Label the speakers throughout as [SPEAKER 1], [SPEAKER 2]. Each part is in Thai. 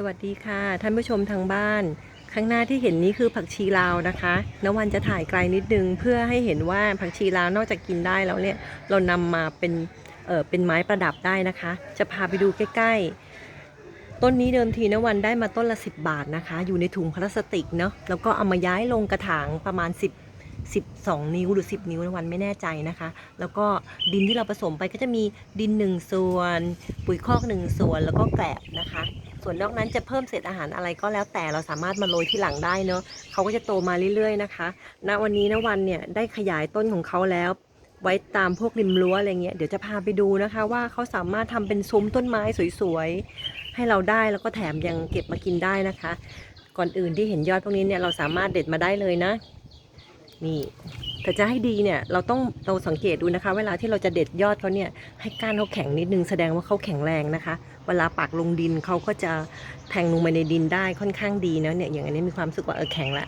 [SPEAKER 1] สวัสดีค่ะ ท่านผู้ชมทางบ้าน ข้างหน้าที่เห็นนี้คือผักชีลาวนะคะนวันจะถ่ายไกลนิดนึง เพื่อให้เห็นว่าผักชีลาวนอกจากกินได้แล้วเนี่ยเรานำมาเป็นเออเป็นไม้ประดับได้นะคะ จะพาไปดูใกล้ ๆ ต้นนี้เดิมทีนวันได้มาต้นละ 10 บาทนะคะ อยู่ในถุงพลาสติกเนาะแล้วก็เอามาย้ายลงกระถางประมาณ 10 12 นิ้วหรือ 10 นิ้วนวันไม่แน่ใจนะคะ แล้วก็ดินที่เราผสมไปก็จะมีดิน 1 ส่วน ปุ๋ยคอก 1 ส่วนแล้วก็แกลบนะคะ ส่วนนอกนั้นจะเพิ่มเศษอาหารอะไรก็แล้วแต่เราสามารถมาโรยที่หลังได้เนาะเขาก็จะโตมาเรื่อยๆนะคะณวันนี้ณวันเนี่ยได้ขยายต้นของเขาแล้ว ไว้ตามพวกริมรั้วอะไรเงี้ยเดี๋ยวจะพาไปดูนะคะ ว่าเขาสามารถทำเป็นซุ้มต้นไม้สวยๆให้เราได้แล้วก็แถมยังเก็บมากินได้นะคะ ก่อนอื่นที่เห็นยอดพวกนี้เนี่ยเราสามารถเด็ดมาได้เลยนะ นี่แต่จะให้ดีเนี่ยเราต้องเราสังเกตดูนะคะ เวลาที่เราจะเด็ดยอดเขาเนี่ยให้ก้านเขาแข็งนิดนึงแสดงว่าเขาแข็งแรงนะคะ เวลาปักลงดินเขาก็จะแทงลงไปในดินได้ค่อนข้างดีนะเนี่ยอย่างอันนี้มีความรู้สึกว่าเออแข็งละ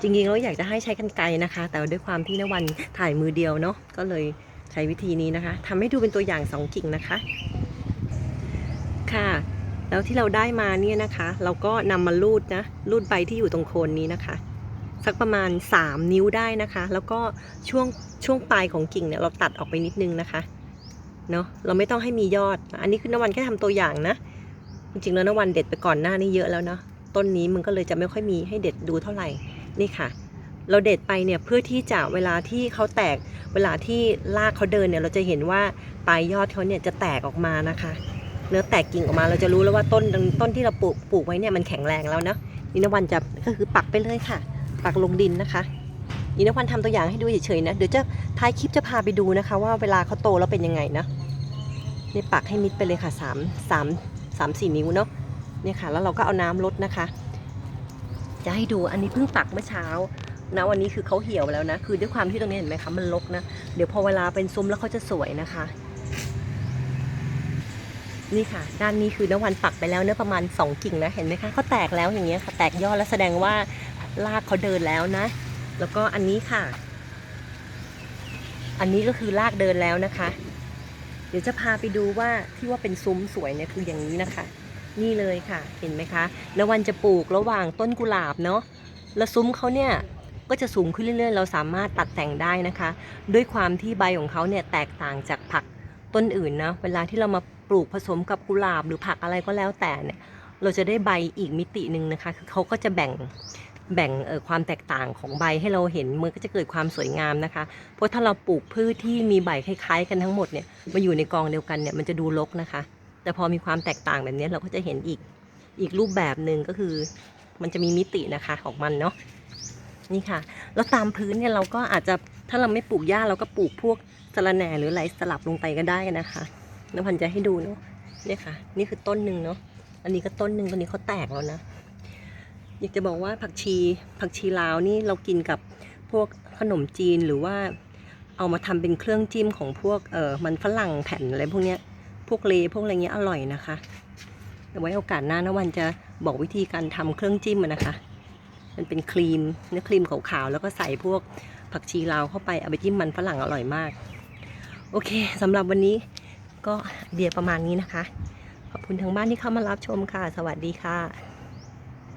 [SPEAKER 1] จริงๆเราอยากจะให้ใช้กันไกรนะคะ แต่ด้วยความที่นวันถ่ายมือเดียวเนาะก็เลยใช้วิธีนี้นะคะทำให้ดูเป็นตัวอย่างสองกิ่งนะคะ ค่ะ แล้วที่เราได้มาเนี่ยนะคะ เราก็นำมาลูดนะลูดใบที่อยู่ตรงโคนนี้นะคะ สักประมาณ 3 นิ้วได้นะคะ แล้วก็ช่วงช่วงปลายของกิ่งเนี่ยเราตัดออกไปนิดนึงนะคะเนาะเราไม่ต้องให้มียอด อันนี้คือนวันแค่ทำตัวอย่างนะ จริงๆแล้วนวันเด็ดไปก่อนหน้านี้เยอะแล้วเนาะต้นนี้มันก็เลยจะไม่ค่อยมีให้เด็ดดูเท่าไหร่นี่ค่ะ เราเด็ดไปเนี่ยเพื่อที่จะเวลาที่เขาแตกเวลาที่รากเขาเดินเนี่ยเราจะเห็นว่าปลายยอดเขาเนี่ยจะแตกออกมานะคะ เนื้อแตกกิ่งออกมาเราจะรู้แล้วว่าต้นต้นที่เราปลูกปลูกไว้เนี่ยมันแข็งแรงแล้วนะนี่นวันจะก็คือปักไปเลยค่ะ ปักลงดินนะคะอีนวันทำตัวอย่างให้ดูเฉยๆนะ เดี๋ยวจะท้ายคลิปจะพาไปดูนะคะ ว่าเวลาเขาโตแล้วเป็นยังไงนะนี่ปักให้มิดไปเลยค่ะสามสามสามสี่นิ้วเนาะเนี่ยค่ะ แล้วเราก็เอาน้ำลดนะคะ จะให้ดูอันนี้เพิ่งปักเมื่อเช้านะวันนี้คือเขาเหี่ยวแล้วนะ คือด้วยความที่ตรงนี้เห็นไหมคะมันรกนะ เดี๋ยวพอเวลาเป็นซุ้มแล้วเขาจะสวยนะคะ นี่ค่ะ ด้านนี้คือนวันปักไปแล้วเนื้อประมาณ 2 กิ่งนะ เห็นไหมคะเขาแตกแล้วอย่างเงี้ยค่ะ แตกยอดแล้วแสดงว่า ลากเขาเดินแล้วนะ แล้วก็อันนี้ค่ะ อันนี้ก็คือลากเดินแล้วนะคะ เดี๋ยวจะพาไปดูว่าที่ว่าเป็นซุ้มสวยเนี่ยคืออย่างนี้นะคะ นี่เลยค่ะ เห็นไหมคะแล้ววันจะปลูกระหว่างต้นกุหลาบเนาะแล้วซุ้มเขาเนี่ยก็จะสูงขึ้นเรื่อยๆ เราสามารถตัดแต่งได้นะคะ ด้วยความที่ใบของเขาเนี่ยแตกต่างจากผักต้นอื่นนะ เวลาที่เรามาปลูกผสมกับกุหลาบหรือผักอะไรก็แล้วแต่เนี่ย เราจะได้ใบอีกมิติหนึ่งนะคะ คือเขาก็จะแบ่ง แบ่งความแตกต่างของใบให้เราเห็นมันก็จะเกิดความสวยงามนะคะ เพราะถ้าเราปลูกพืชที่มีใบคล้ายๆ กันทั้งหมดเนี่ยมาอยู่ในกองเดียวกันเนี่ยมันจะดูรกนะคะ แต่พอมีความแตกต่างแบบนี้เราก็จะเห็นอีกอีกรูปแบบหนึ่งก็คือ มันจะมีมิตินะคะของมันเนาะนี่ค่ะ แล้วตามพื้นเนี่ยเราก็อาจจะถ้าเราไม่ปลูกหญ้าเราก็ปลูกพวกสะระแหน่หรืออะไรสลับลงไปก็ได้นะคะน้ำพันจะให้ดูเนาะเนี่ยค่ะ นี่คือต้นหนึ่งเนาะอันนี้ก็ต้นหนึ่งตอนนี้เขาแตกแล้วนะ อยากจะบอกว่าผักชีผักชีลาวนี่เรากินกับพวกขนมจีนหรือว่าเอามาทำเป็นเครื่องจิ้มของพวกเออมันฝรั่งแผ่นอะไรพวกเนี้ยพวกเลพวกอะไรเงี้ยอร่อยนะคะเดี๋ยวไว้โอกาสหน้านะวันจะบอกวิธีการทำเครื่องจิ้มนะคะ มันเป็นครีมเนื้อครีมขาวๆแล้วก็ใส่พวกผักชีลาวเข้าไปเอาไปจิ้มมันฝรั่งอร่อยมาก โอเคสำหรับวันนี้ก็เดียประมาณนี้นะคะ ขอบคุณทางบ้านที่เข้ามารับชมค่ะ สวัสดีค่ะ